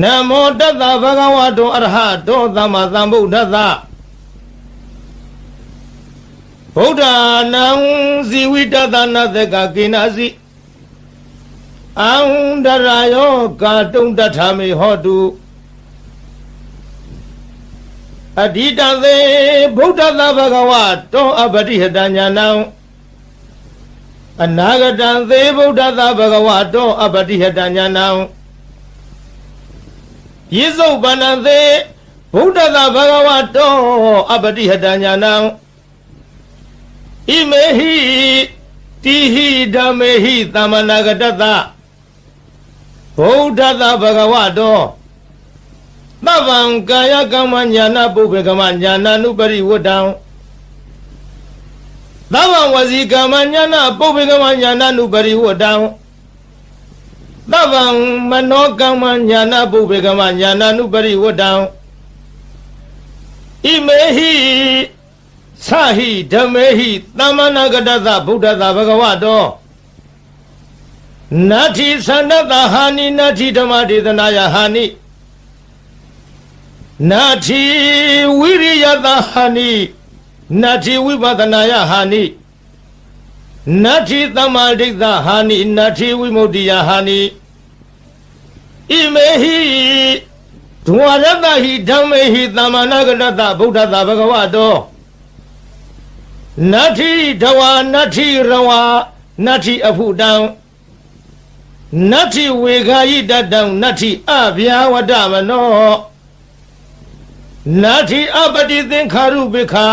နမောတတ္တဗဂဝတောအရဟတောသမ္မာသမ္ဗုဒ္ဓတ္တဗုဒ္ဓနံဇီဝိတတနာသကကိနာစီအံဒရာယောကာတုံတထာမေဟောတုအဓိတသေဗုဒ္ဓတဗဂဝတောအပတိဟတညာနံအနာဂတံသေဗုဒ္ဓတဗဂဝတောအပတိဟတညာနံ ယေစုပန္နသေဗုဒ္ဓတဗဂဝတောအပတိဟတညာနံဣမေဟိတိဟိဓမ္မေဟိသမ္မနာဂတတဗုဒ္ဓတဗဂဝတောသဗ္ဗံကာယကမ္မညာနာပုဗ္ဗေကမညာနာနုပရိဝတ္တံသဗ္ဗံဝစီကမ္မညာနာပုဗ္ဗေကမညာနာနုပရိဝတ္တံ သဗ္ဗံမနောကမ္မညာနာပုဗ္ဗေကမညာနာနုပရိဝတ္တံဣမေဟိသဟိဓမ္မေဟိသမ္မနာဂတသဗုဒ္ဓသာဘဂဝတောနတ္ထိသန္တတဟာနိနတ္ထိဓမ္မဒေသနာယဟာနိနတ္ထိဝိရိယတဟာနိနတ္ထိဝိပဿနာယဟာနိ နတ္ထိသမ္မာဒိဋ္ဌဟာနိနတ္ထိဝိမု ക്തി ယဟာနိဣမေဟိဒဝရတဟိဓမ္မေဟိသမ္မာနာဂတတဗုဒ္ဓသာဘဂဝတောနတ္ထိဒဝနတ္ထိရဝနတ္ထိအဖုတံနတ္ထိဝေခာယိတတံနတ္ထိအဗျာဝတမနောနတ္ထိအပတိသင်္ခါရုပိခာ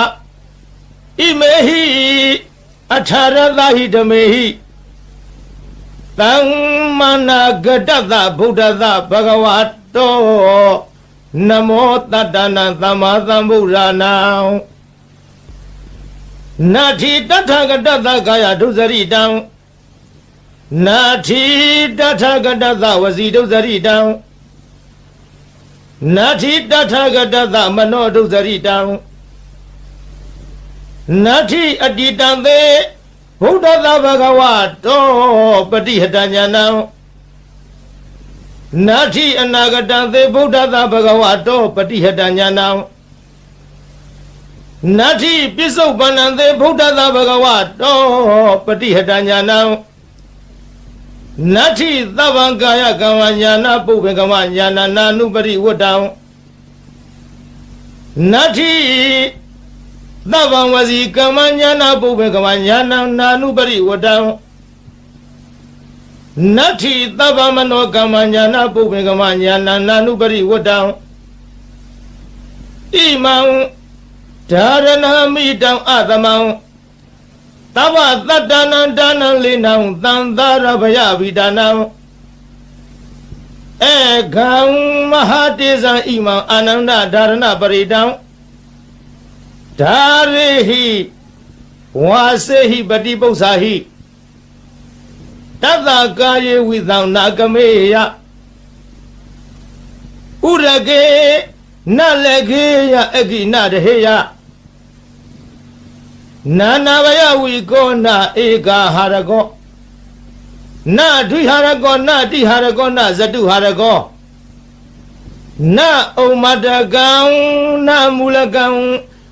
ဣမေဟိ အထာရသဟိဓမေဟိတံမနာဂတတဗုဒ္ဓသဘဂဝတောနမောတတ္တနာသမ္မာသမ္ဗုဒ္ဓနာနာတိတထဂတတကာယဒုစရိတံနာတိတထဂတသဝစီဒုစရိတံနာတိတထဂတသမနောဒုစရိတံ နာတိအတ္တိတံသေဘုဒ္ဓသဘဂဝတောပฏิဟတညာနံနာတိအနာဂတံသေဗုဒ္ဓသဘဂဝတောပฏิဟတညာနံနတ္ထိပစ္စုပန္နံသေဗုဒ္ဓသာဘဂဝတောပฏิဟတညာနံနတ္ထိသဗ္ဗံကာယကမ္မညာနာပုဗ္ဗေကမ္မညာနာနာနုပရိဝတ္တံနတ္ထိ သဗ္ဗံဝစီကမ္မညာနာပုဗ္ဗေကမ္မညာနာနာနုပရိဝတ္တံနတ္ထိသဗ္ဗမနောကမ္မညာနာပုဗ္ဗေကမ္မညာနာနာနုပရိဝတ္တံဣမံဒါရဏမိတံအသမံသဗ္ဗတတ္တနံဒါနံလိနံသံသာရဗယဝိဒါနံဧကံမဟာတေဇံဣမံအာနန္ဒဒါရဏပရိတံ ဒါရိဟိဝါစေဟိပတိပု္ပ္ပာဟိတတ္တကာယေဝိသံနာကမေယဥရကေနလကေယအကိနတဟေယနာနာဘယဝိကောနာဧကာဟာရကောနာဒွိဟာရကောနာတိဟာရကောနာဇတုဟာရကောနာဩမတကံနာမူလကံ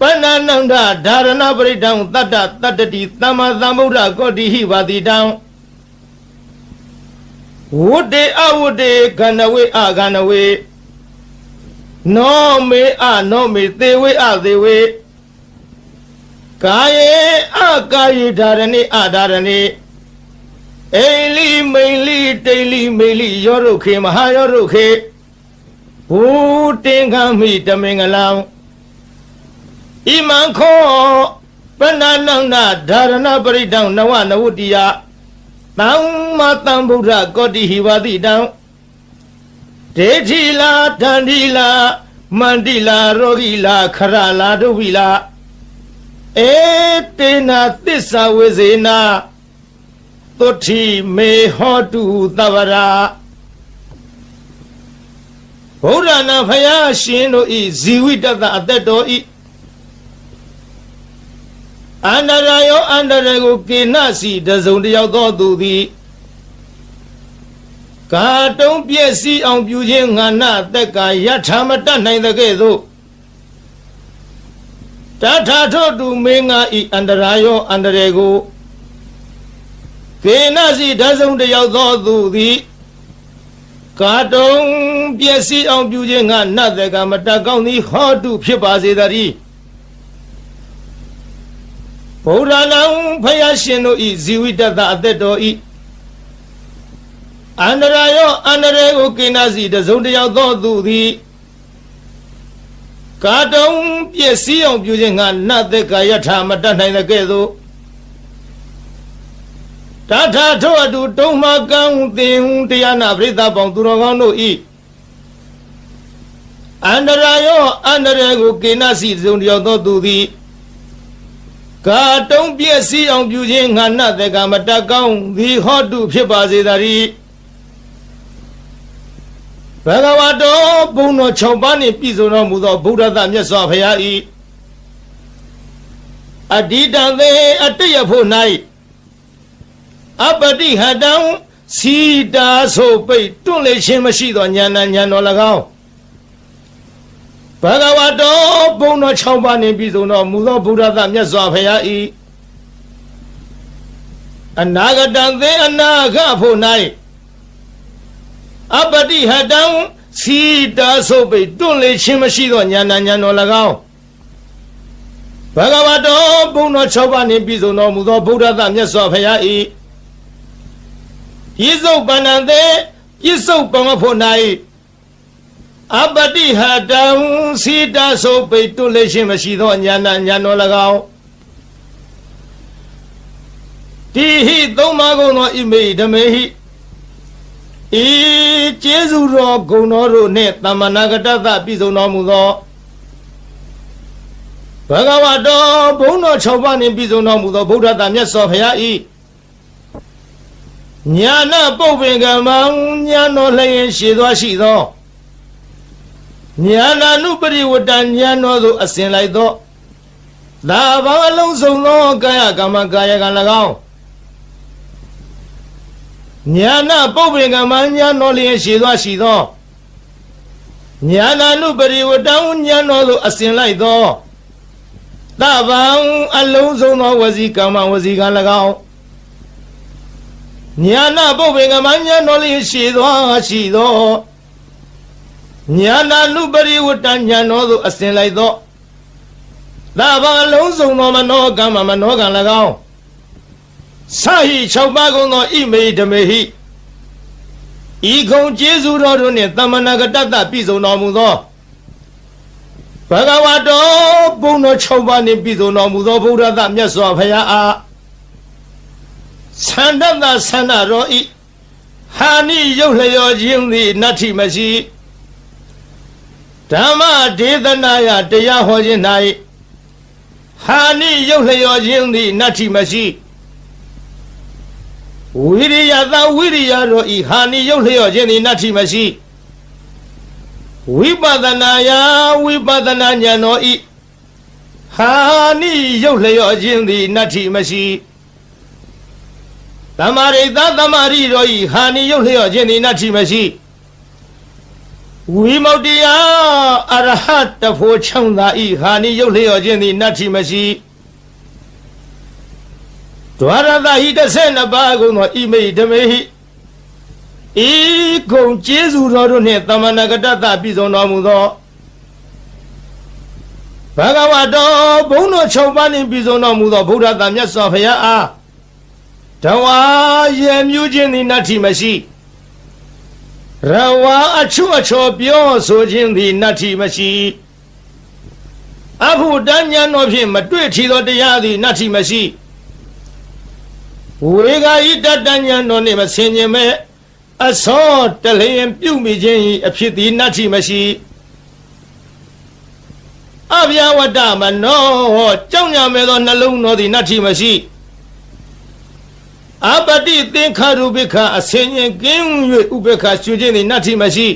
ပဏ္ဏနန္ဒဓာရဏပရိတံတတ္တတတ္တတိသမ္မာသမ္ဗုဒ္ဓကောတိဟိပါတိတံဝုတေအဝုတေခန္ဓဝေအခန္ဓဝေနောမေအနောမေသေဝေအသေဝေကာယေအကာယေဓာရဏိအဓာရဏိအိလီမိန်လီတိန်လီမေလီယောရုခေမဟာယောရုခေဘူတင်ခံမိတမင်္ဂလံ ဣမံခောပဏ္ဏနန္ဒဓာရဏပရိတံနဝနဝတ္တိယသမ္မာသမ္ဗုဒ္ဓကောတိဟိဝတိတံဒေထိလာတန္တိလာမန္တိလာရောဂီလာခရလာဒုဝိလာအေတေနာသစ္စာဝေဇေနာသုတိမေဟောတုသဗ္ဗရာဘုရားနာဖယားရှင်တို့ဤဇီဝိတတအသက်တော်ဤ အန္တရာယောအန္တရာကိုကေနစီတစုံတယောက်သောသူသည်ကာတုံးပြည့်စည်အောင်ပြုခြင်းငါနတက်ကယထာမတတ်နိုင်တဲ့ကဲ့သို့တထာထောတုမေငါဤအန္တရာယောအန္တရာကိုကေနစီတစုံတယောက်သောသူသည်ကာတုံးပြည့်စည်အောင်ပြုခြင်းငါနတက်ကမတတ်ကောင်းသည်ဟောတုဖြစ်ပါစေတည်း ဗုဒ္ဓနာဖယားရှင်တို့ဤဇီဝိတတအသက်တော်ဤအန္တရာယောအန္တရာကိုကိနာစီတစုံတယောက်သောသူသည်ကာတုံပြည့်စည်အောင်ပြုခြင်းငါနတ်သက်ကာယထာမတတ်နိုင်တဲ့ကဲ့သို့တထာထောအတူတုံးမကံသင်တရားနာပရိသတ်ပေါင်းသူတော်ကောင်းတို့ဤအန္တရာယောအန္တရာကိုကိနာစီတစုံတယောက်သောသူသည် ကာတုံးပြည့်စည်အောင်ပြုခြင်းငါနတ်သက်ကာမတတ်ကောင်းသည်ဟောတုဖြစ်ပါစေတည်းဘဂဝတောဘုံတော်6ပါးနှင့်ပြည့်စုံတော်မူသောဗုဒ္ဓသမြတ်စွာဘုရား၏အဓိတံသေအတ္တယဖို့၌အပတိဟတံစီတာဆိုပိတ်တွန့်လေခြင်းမရှိသောဉာဏ်နဲ့ဉာဏ်တော်၎င်း ဘဂဝတောဘုံတော်6ပါးနှင့်ပြည့်စုံတော်မူသောဗုဒ္ဓသမြတ်စွာဘုရား၏အနာဂတံသေအနာဂဖို့၌အပတိဟတံစီတာဆုပ်ပိတ်တွန့်လေခြင်းမရှိသောဉာဏ်ဉာဏ်တော်၎င်းဘဂဝတောဘုံတော်6ပါးနှင့်ပြည့်စုံတော်မူသောဗုဒ္ဓသမြတ်စွာဘုရား၏ပြစ္ဆုတ်ပန္နံသေပြစ္ဆုတ်ပမဖို့၌ အပတိဟတံစီတာဆုပ်ပိတ်တွန့်လေခြင်းမရှိသောဉာဏ်ဉာဏ်တော်၎င်းတိဟိသုံးပါးကုန်သောဣမေဓမေဟိဤကျေးဇူးတော်ဂုဏ်တော်တို့နှင့်တမနာကတ္တသပြည့်စုံတော်မူသောဘဂဝတောဘုန်းတော်6ပါးနှင့်ပြည့်စုံတော်မူသောဗုဒ္ဓတာမြတ်စွာဘုရားဤညာနာပုပ္ပင်ကမံညာတော်လျင်ရှည်သွားရှိသော ညာနာနုပရိဝတ္တညာတော်သို့အစဉ်လိုက်သောသာဘာအလုံးစုံသောကာယကမ္မကာယကံ၎င်းညာနာပုပ္ပင်ကမညာတော်လျင်ရှိသောရှိသောညာနာနုပရိဝတံညာတော်သို့အစဉ်လိုက်သောတဗံအလုံးစုံသောဝစီကမ္မဝစီကံ၎င်းညာနာပုပ္ပင်ကမညာတော်လျင်ရှိသောရှိသော ညာနာနုပရိဝတံညာတော်သို့အစဉ်လိုက်သောတဗံအလုံးစုံသောမနောကမ္မမနောကံ၎င်းဆဟိ6ပါးကုန်သောဣမေဓမေဟိဤခုံကျေးဇူးတော်တို့နှင့်တမနာကတ္တပြည့်စုံတော်မူသောဘဂဝတောဘုံတော်6ပါးနှင့်ပြည့်စုံတော်မူသောဗုဒ္ဓသမြတ်စွာဘုရားအားသန္တတသန္တရောဤဟာနိရုပ်လျောခြင်းသည်နတ္ထိမရှိ ဓမ္မဒေသနာယတရားဟောခြင်း၌ဟာနိရုပ်လျောခြင်းသည်နတ္ထိမရှိဝိရိယသဝိရိယတို့ဤဟာနိရုပ်လျော့ခြင်းသည်နတ္ထိမရှိဝိပဿနာယဝိပဿနာဉာဏ်တော်ဤဟာနိရုပ်လျော့ခြင်းသည်နတ္ထိမရှိတမရိသတမရိတို့ဤဟာနိရုပ်လျော့ခြင်းသည်နတ္ထိမရှိ ဝိမု ക്തി ယအရဟတဖို့ချောင်းသာဤဟာနိရုပ်လျော့ခြင်းသည်နတ္ထိမရှိဒွါရသဟိ32ပါးကုန်သောဣမိဓမေဟိဤကုံကျေးဇူးတော်တို့နှင့်တမနာကတ္တပြည့်စုံတော်မူသောဘဂဝတောဘုန်းတော်6ပါးနှင့်ပြည့်စုံတော်မူသောဗုဒ္ဓသာမြတ်စွာဘုရားအားတဝါရေမြူးခြင်းသည်နတ္ထိမရှိ ရဝါအချွတ်အချော်ပြောဆိုခြင်းသည်နတ္ထိမရှိအဖို့တဉ္ညာတော်ဖြင့်မတွေ့ထီသောတရားသည်နတ္ထိမရှိဝေဂာဤတတဉ္ညာတော်နှင့်မဆင်ញင်မဲ့အစောတလျင်ပြုမိခြင်း၏အဖြစ်သည်နတ္ထိမရှိဗျာဝတ္တမနောကြောင့်ညာမဲ့သောနှလုံးတော်သည်နတ္ထိမရှိ အပတိသင်္ခါရုပိခအစင်ရင်ကင်း၍ဥပေက္ခရှုခြင်းသည်နတ္ထိမရှိ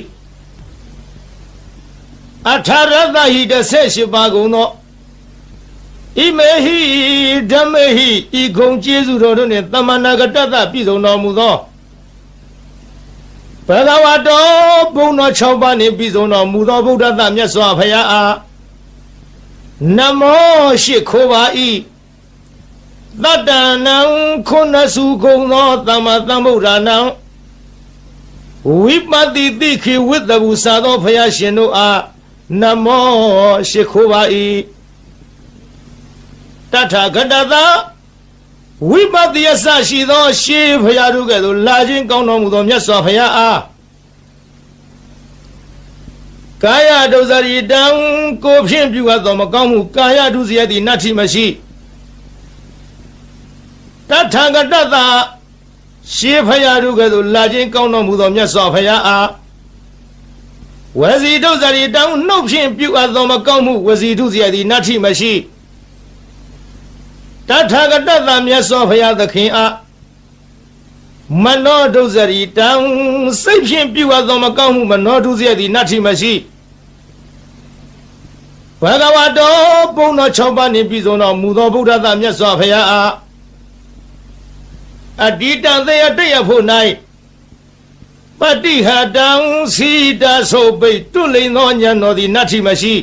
အထာရတဟိတဆက်ရှိပါကုန်သောဣမေဟိဓမ္မေဟိဤခုံကျေးဇူးတော်တို့နှင့်တမနာကတ္တသပြည့်စုံတော်မူသောဘဂဝတောဘုံတော်6ပါးနှင့်ပြည့်စုံတော်မူသောဗုဒ္ဓသမြတ်စွာဘုရားအားနမောရှိခိုးပါ၏ တတ္တနံခုနစုကုံသောသမ္မာသမ္ဗုဒ္ဓနံဝိပတိတိခိဝိတ္တဘူစာသောဘုရားရှင်တို့အားနမောရှိခိုးပါ၏တထာဂတသာဝိပတိယဆရှိသောရှေးဘုရားတို့ကဲ့သို့လာခြင်းကောင်းတော်မူသောမြတ်စွာဘုရားအားကာယဒုစရိတံကိုဖြင့်ပြုအပ်သောမကောင်းမှုကာယဒုစရိုက်သည်နတ္ထိမရှိ တထာဂတသာရှေးဘုရားတို့ကဲ့သို့လာခြင်းကောင်းတော်မူသောမြတ်စွာဘုရားအားဝစီဒုစရိတံနှုတ်ဖြင့်ပြုအပ်သောမကောင်းမှုဝစီဒုစရိုက်သည်နတ္ထိမရှိတထာဂတသာမြတ်စွာဘုရားသခင်အားမနောဒုစရိတံစိတ်ဖြင့်ပြုအပ်သောမကောင်းမှုမနောဒုစရိုက်သည်နတ္ထိမရှိဘဂဝတောဘုံတော်6ပါးနှင့်ပြည့်စုံတော်မူသောဗုဒ္ဓသာမြတ်စွာဘုရားအား အတ္တိတသေယတရဖို့၌ပတိဟတံစီတဆိုပိတ်တွလိန်သောဉာဏ်တော်သည်နတ္ထိမရှိ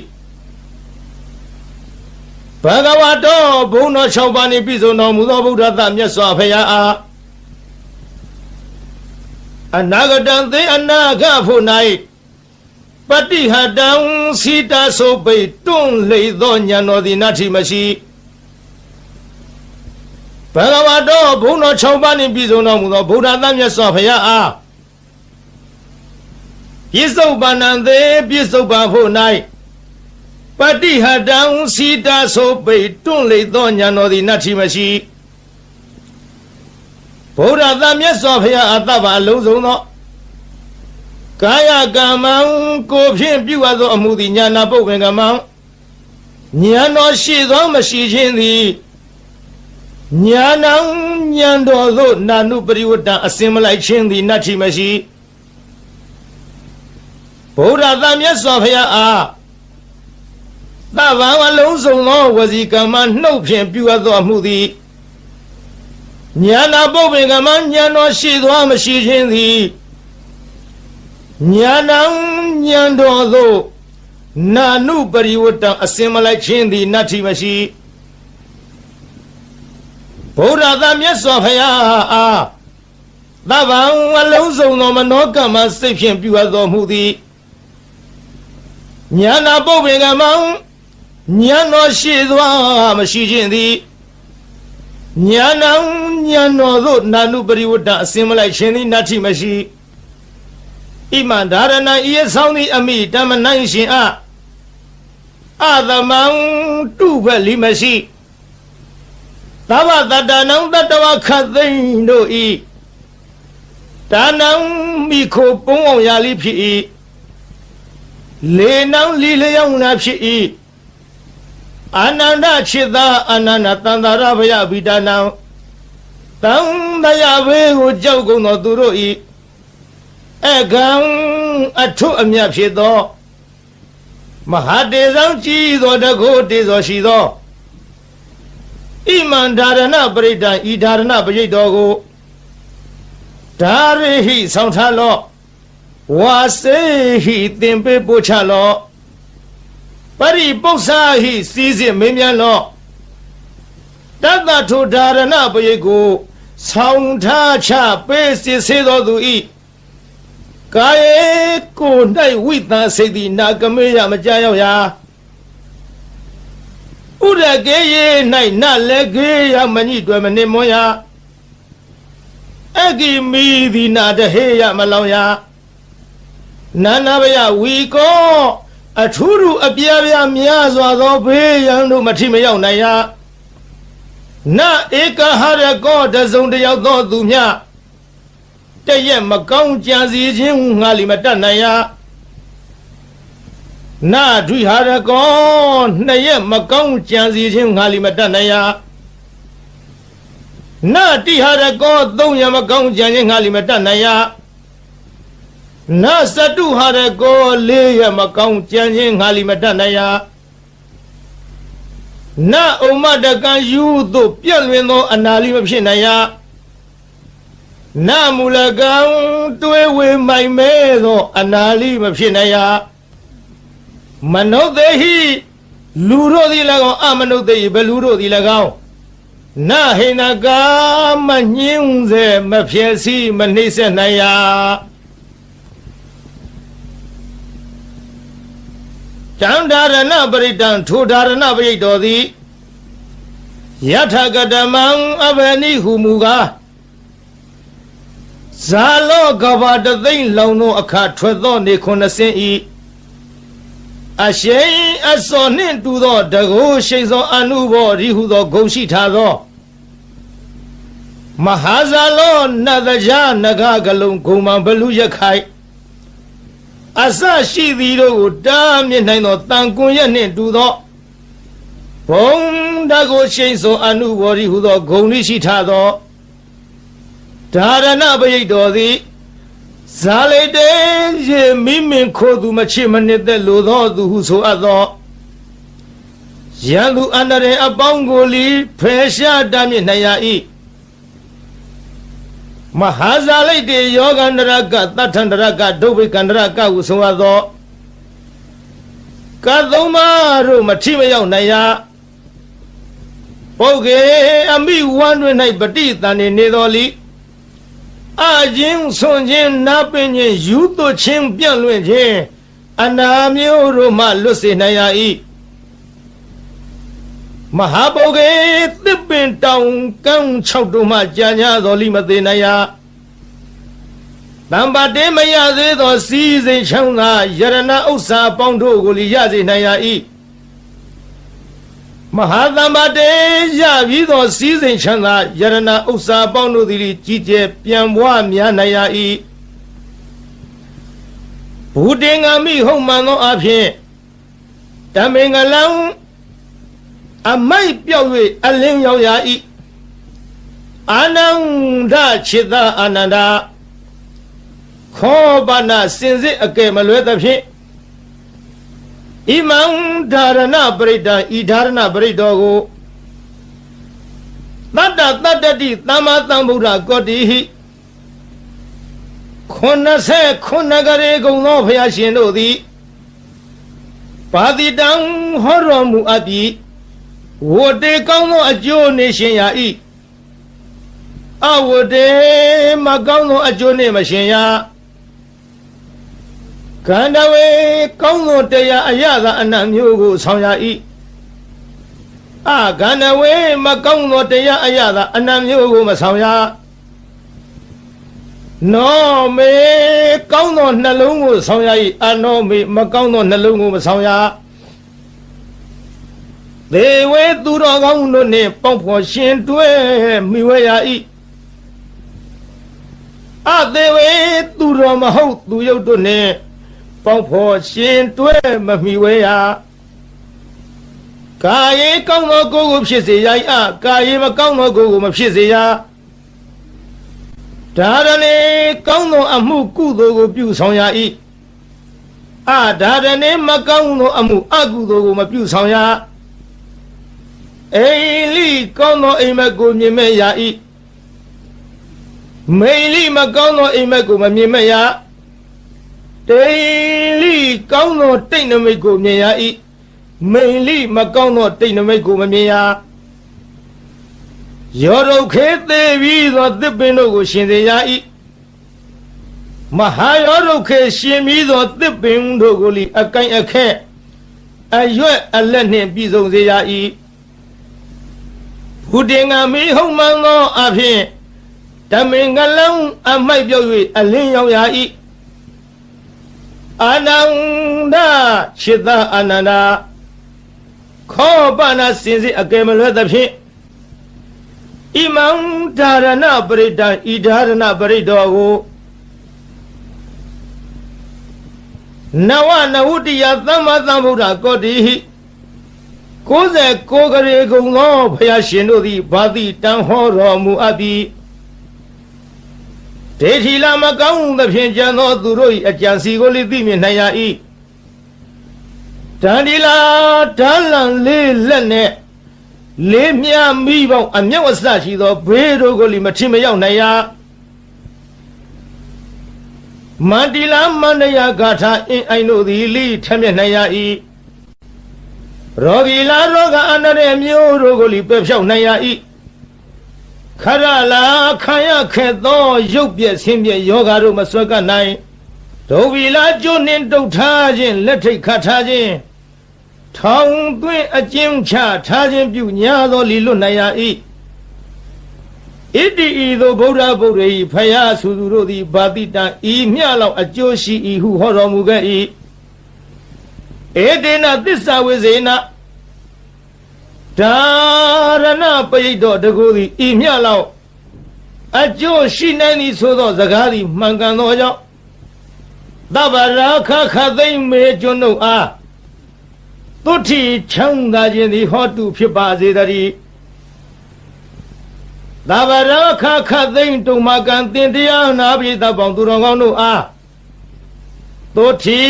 ဘဂဝတောဘုံတော်6ပါးနှင့်ပြည့်စုံတော်မူသောဗုဒ္ဓသာမြတ်စွာဘုရားအားအနာဂတံသေအနာဂဖို့၌ပတိဟတံစီတဆိုပိတ်တွန့်လေသောဉာဏ်တော်သည်နတ္ထိမရှိ ဘဂဝတောဘုံတော်6ပါးနှင့်ပြည့်စုံတော်မူသောဗုဒ္ဓသားမြတ်စွာဘုရားအားပြစ္ဆုတ်ပန္နံသေးပြစ္ဆုတ်ပန်ဖို့၌ပတိဟတံစီတဆိုပိတ်တွန့်လေသောဉာဏ်တော်သည်နတ္ထိမရှိဗုဒ္ဓသားမြတ်စွာဘုရားအတ္တပါအလုံးစုံသောကာယကမ္မံကိုဖြင့်ပြုအပ်သောအမှုသည်ညာနာပုပ္ပင်ကမ္မံဉာဏ်တော်ရှိသောမရှိခြင်းသည် ညာနံဉာဏ်တော်သို့နာနုပရိဝတ္တအစင်မလိုက်ခြင်းသည်နတ္ထိမရှိဗုဒ္ဓသာမြတ်စွာဘုရားအားသဗ္ဗံအလုံးစုံသောဝစီကမ္မနှုတ်ဖြင့်ပြုအပ်သောအမှုသည်ညာနာပုပ္ပင်ကမ္မဉာဏ်တော်ရှိသောမရှိခြင်းသည်ညာနံဉာဏ်တော်သို့နာနုပရိဝတ္တအစင်မလိုက်ခြင်းသည်နတ္ထိမရှိ ဗုဒ္ဓသာမြတ်စွာဘုရားအားသဗ္ဗံအလုံးစုံသောမနောကမ္မစိတ်ဖြင့်ပြုအပ်တော်မူသည်ညာနာပုပ္ပေကမံဉာဏ်တော်ရှိသွားမရှိခြင်းသည်ညာနံဉာဏ်တော်သို့နာနုပရိဝတ္တအစင်မလိုက်ခြင်းသည်နတ္ထိမရှိဣမန္ဒါရဏဤဆောင်သည်အမိတမနိုင်ရှင်အအသမံတုဖက်လီမရှိ သဗ္ဗတတ္တနံတတဝခတ်သိမ့်တို့ဤဒါနံမိခိုပုံအောင်ရာလိဖြစ်၏လေနံလီလျောင်းနာဖြစ်၏အာနန္ဒချစ်သာအာနန္ဒတန္တာရဘယဗိဒါနံတံတရားဘေးကိုကြောက်ကုန်သောသူတို့ဤအကံအထုအမြတ်ဖြစ်သောမဟာတေဇံကြည်သောတကုတေဇောရှိသော ဣမန္ဓာရဏပရိဒံဤဓာရဏပရိတ်တော်ကိုဓာရိဟိဆောင်းထားလော့ဝါစေဟိသင်ပေးပို့ချလော့ပရိပု္ပ္ပာဟိစီးစစ်မင်းမြန်လော့တတ္တထုဓာရဏပရိတ်ကိုဆောင်းထားချပေးစစ်စေတော်သူဤကာယေကို၌ဝိသစိတ်သည်နာကမေယမကြရောက်ရာ ဥရကေယေ၌နလည်းကေယမညိတွယ်မနစ်မွန်ရာအဂိမီသည်နာတဟေယမလောင်ရာနာနာဘယဝီကောအထူးထူအပြားပြားများစွာသောဘေးရန်တို့မထိမရောက်နိုင်ရာနဧကဟရကောတစုံတယောက်သောသူမြတရက်မကောင်းကြံစီခြင်းငါလီမတတ်နိုင်ရာ နာဒွိဟာရကောနှစ်ရက်မကောင်းကြံစီခြင်းငါလီမတတ်နိုင်ရနာတိဟာရကောသုံးရက်မကောင်းကြံခြင်းငါလီမတတ်နိုင်ရနာစတုဟာရကောလေးရက်မကောင်းကြံခြင်းငါလီမတတ်နိုင်ရနာဥမ္မတကံယူသို့ပြက်လွင်သော အနာလီမဖြစ်နိုင်ရနာမူလကံတွေးဝေမိုင်မဲသော အနာလီမဖြစ်နိုင်ရ မနုဿေဟိလူတို့သည်၎င်းအမနုဿေဟိဘလူတို့သည်၎င်းနာဟိနကာမညင်းစေမဖြစ်စီမနှိမ့်ဆက်နိုင်ရတံဒါရဏပရိတံထိုဒါရဏပရိတ်တော်သည်ယထကတမံအဘနိဟုမူကားဇာလောကဘာတသိမ့်လောင်သောအခါထွက်သောနေခုနှစ်ဆင်းဤ အရှိန်အစောနှင့်တူသောတကုရှိန်သောအနုဘောရိဟုသောဂုံရှိထားသောမဟာဇာလောနတ်တရားနဂကလုံးဂုံမံဘလူရခိုင်အစရှိသည်တို့ကိုတားမြစ်နိုင်သောတန်ကွန်ရက်နှင့်တူသောဘုံတကုရှိန်သောအနုဘောရိဟုသောဂုံရှိထားသောဒါရဏပရိတ်တော်သည် ဇာလေတေရေမိမင်ခိုးသူမချစ်မနစ်သက်လိုသောသူဟုဆိုအပ်သောရန်သူအန္တရေအပေါင်းကိုလီဖယ်ရှားတမ်းမြစ်နိုင်ရ၏မဟာဇာလိတ်တေယောဂန္တရကတတ္ထန္တရကဒုဗ္ဗေကန္တရကဟုဆိုအပ်သောကသုံးပါးတို့မထိမရောက်နိုင်ရပုဂ္ဂေအမိဝမ်းတွင်၌ပဋိသန္ဓေနေတော်လီ အချင်းဆွန်ချင်းနာပင်ချင်းယူသွချင်းပြန့်လွင့်ခြင်းအနာမျိုးတို့မှလွတ်စေနိုင်ရ၏မဟာပုဂ္ဂေသစ်ပင်တောင်ကန်း၆တို့မှကြာညာတော်လိမသေးနိုင်ရတံပါတေမရသေးသော စီးစိမ်ချောင်းသာယရဏဥစ္စာပေါင်းတို့ကိုလီရစေနိုင်ရ၏ မဟာသမ္ပါတေရပြီးသောစီးစိမ်ချမ်းသာယရဏဥစ္စာပေါင်းတို့သည်ကြီးကျယ်ပြန်ပွားများနိုင်ရ၏ဘူတင်္ဂမိဟုတ်မှန်သောအဖြစ်တမင်္ဂလံအမိုက်ပြောက်၍အလင်းရောက်ရ၏အာနန္ဒခြေသာအာနန္ဒခောပနာစင်စစ်အကဲမလွဲသဖြင့် ဣမံဓာရဏပရိဒံဤဓာရဏပရိတောကိုတတ္တတတ္တတိသမ္မာသမ္ဗုဒ္ဓကောတိဟိခုနှစ်ဆက်ခုနှစ်ကလေးကုံသောဘုရားရှင်တို့သည်ပါတိတံဟောတော်မူအပ်ပြီးဝတေကောင်းသောအကျိုးနေရှင်ရာဤအဝတေမကောင်းသောအကျိုးနေမရှင်ရာ ကန္တဝေကောင်းသောတရားအရသာအနတ်မျိုးကိုဆောင်ရ၏အကန္တဝေမကောင်းသောတရားအရသာအနတ်မျိုးကိုမဆောင်ရနောမေကောင်းသောနှလုံးကိုဆောင်ရ၏အနောမေမကောင်းသောနှလုံးကိုမဆောင်ရသေဝေသူတော်ကောင်းတို့နှင့်ပေါင်းဖော်ရှင်တွဲမိဝဲရ၏အသေးဝေသူတော်မဟုတ်သူရုပ်တို့နှင့် ပေါင်းဖော်ရှင်တွဲမမီဝဲရကာယေကောင်းသောကိုယ်ကိုဖြစ်စေရ၏အကာယေမကောင်းသောကိုယ်ကိုမဖြစ်စေရဒါရဏေကောင်းသောအမှုကုသိုလ်ကိုပြုဆောင်ရ၏အဒါရဏေမကောင်းသောအမှုအကုသိုလ်ကိုမပြုဆောင်ရအိလိကောင်းသောအိမ်မက်ကိုမြင်မဲ့ရ၏မိလိမကောင်းသောအိမ်မက်ကိုမမြင်မဲ့ရ တိလိကောင်းသောတိတ်နမိတ်ကိုမြင်ရ၏မိန်လိမကောင်းသောတိတ်နမိတ်ကိုမမြင်ရယောရုခေသေးပြီးသောသစ်ပင်တို့ကိုရှင်စေရ၏မဟာယောရုခေရှင်ပြီးသောသစ်ပင်တို့ကိုလီအကိုင်အခက်အရွက်အလက်နှင့်ပြည်စုံစေရ၏ဘုတင်ငါမီဟုံမှန်သောအဖြစ်တမင်္ဂလံအမိုက်ပြုတ်၍အလင်းရောက်ရ၏ အာနန္ဒခြေသာအာနန္ဒခောပနာစင်စစ်အကယ်မလွဲသဖြင့်ဣမံဓာရဏပရိဒံဤဓာရဏပရိဒောကိုနဝနဝုတ္တိယသမ္မာသမ္ဗုဒ္ဓကောတိဟိ69ကရေကုံသောဘုရားရှင်တို့သည်ဘာတိတန်ဟောတော်မူအပ်သည် ဒေထီလာမကောင်းသဖြင့်ကြံသောသူတို့၏အကြံစီကိုလည်းသိမြင်နိုင်ရ၏တန်ဒီလာဓာလံလေးလက်နဲ့လေးမြမိပေါင်းအမျက်ဝဆရှိသောဘေးတို့ကိုလည်းမထင်မရောက်နိုင်ရမန္တိလာမန္တရာဂါထာအင်းအိုင်တို့သည်လိထမျက်နိုင်ရ၏ရောဂီလာရောဂအန္တရမျိုးတို့ကိုလည်းပယ်ဖြောက်နိုင်ရ၏ ခရလာခံရခဲ့သောရုပ်ပြက်ဆင်းပြက်ယောဂါတို့မဆွဲကပ်နိုင်ဒုဗီလာကျွနှင်းတုတ်ထားခြင်းလက်ထိတ်ခတ်ထားခြင်းထောင်သွင်းအကျဉ်းချထားခြင်းပြုညာသောလီလွတ်နိုင်ရ၏ဣတိဤသို့ဗုဒ္ဓဗုဒ္ဓ၏ဖယားဆူသူတို့သည်ဗာတိတံဤမြလောက်အကျိုးရှိ၏ဟုဟောတော်မူခဲ့၏ဧတေနသစ္စာဝိဇေန ဒါရဏပရိတ်တော်တကူသည်ဤမြလောက်အကျိုးရှိနိုင်သည်ဆိုသောစကားသည်မှန်ကန်သောကြောင့်သဗ္ဗရာခခသိမ့်မေကျွန်းတို့အားသုတိချမ်းသာခြင်းသည်ဟောတုဖြစ်ပါစေတည်းသဗ္ဗရာခခသိမ့်တုံမကံတင်တရားနာပိသပေါင်းသူတော်ကောင်းတို့အားသုတိ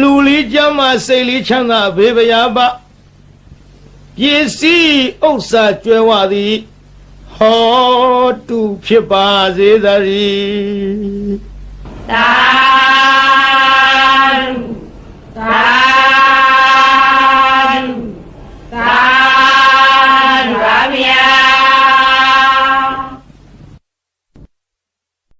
လူလီကြမ်းမစိတ်လီချမ်းသာဘေးဗျာပါ ပစ္စည်းဥစ္စာကျွဲဝသည်ဟောတုဖြစ်ပါစေတည်းသာဓုသာ